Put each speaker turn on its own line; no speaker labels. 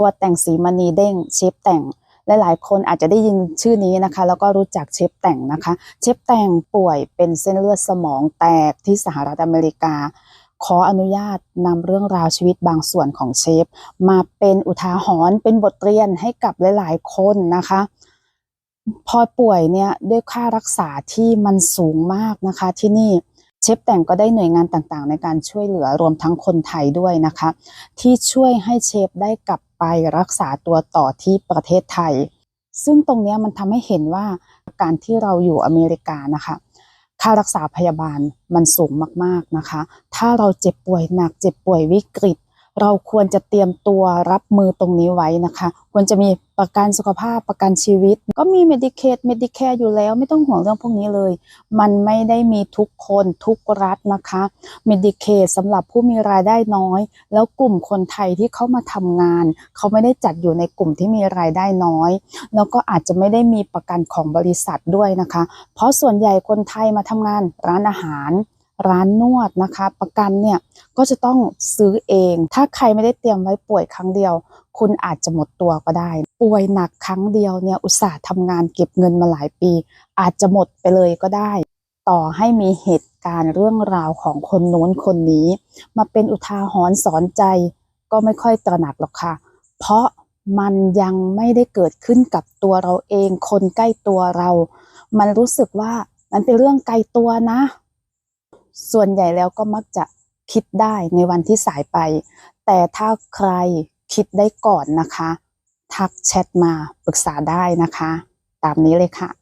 รัวแต่งสีมณีเด้งเชฟแต่งหลายๆ คนอาจจะได้ยินชื่อนี้นะคะ แล้วก็รู้จักเชฟแต่งนะคะ เชฟแต่งป่วยเป็นเส้นเลือดสมองแตกที่สหรัฐอเมริกา ขออนุญาตนำเรื่องราวชีวิตบางส่วนของเชฟ มาเป็นอุทาหรณ์เป็นบทเรียนให้กับหลายๆ คนนะคะ พอป่วยเนี่ยด้วยค่ารักษาที่มันสูงมากนะคะที่นี่เชฟแต่งก็ได้หน่วยงานต่างๆ ในการช่วยเหลือรวมทั้งคนไทยด้วยนะคะ ที่ช่วยให้เชฟได้กลับ ไปรักษาตัวต่อที่ประเทศไทย ซึ่งตรงนี้มันทำให้เห็นว่าการที่เราอยู่อเมริกานะคะค่ารักษาพยาบาลมันสูงมากๆนะคะ ถ้าเราเจ็บป่วยหนักเจ็บป่วยวิกฤต เราควรจะเตรียมตัวรับมือตรงนี้ไว้นะคะ ควรจะมีประกันสุขภาพประกันชีวิต ก็มี Medicaid Medicare อยู่แล้วไม่ต้องห่วงเรื่องพวกนี้เลย มันไม่ได้มีทุกคนทุกรัฐนะคะ Medicaid สำหรับผู้มีรายได้น้อย แล้วกลุ่มคนไทยที่เข้ามาทำงาน เขาไม่ได้จัดอยู่ในกลุ่มที่มีรายได้น้อย แล้วก็อาจจะไม่ได้มีประกันของบริษัทด้วยนะคะ เพราะส่วนใหญ่คนไทยมาทำงานร้านอาหาร ร้านนวดนะคะ ประกันเนี่ยก็จะต้องซื้อเอง ถ้าใครไม่ได้เตรียมไว้ป่วยครั้งเดียว คุณอาจจะหมดตัวก็ได้ ป่วยหนักครั้งเดียวเนี่ยอุตส่าห์ทำงานเก็บเงินมาหลายปี อาจจะหมดไปเลยก็ได้ ต่อให้มีเหตุการณ์เรื่องราวของคนโน้นคนนี้ มาเป็นอุทาหรณ์สอนใจ ก็ไม่ค่อยตระหนักหรอกค่ะ เพราะมันยังไม่ได้เกิดขึ้นกับตัวเราเอง คนใกล้ตัวเรา มันรู้สึกว่ามันเป็นเรื่องไกลตัวนะ ส่วนใหญ่แล้วก็มักจะคิดได้ในวันที่สายไป แต่ถ้าใครคิดได้ก่อนนะคะ ทักแชทมาปรึกษาได้นะคะ ตามนี้เลยค่ะ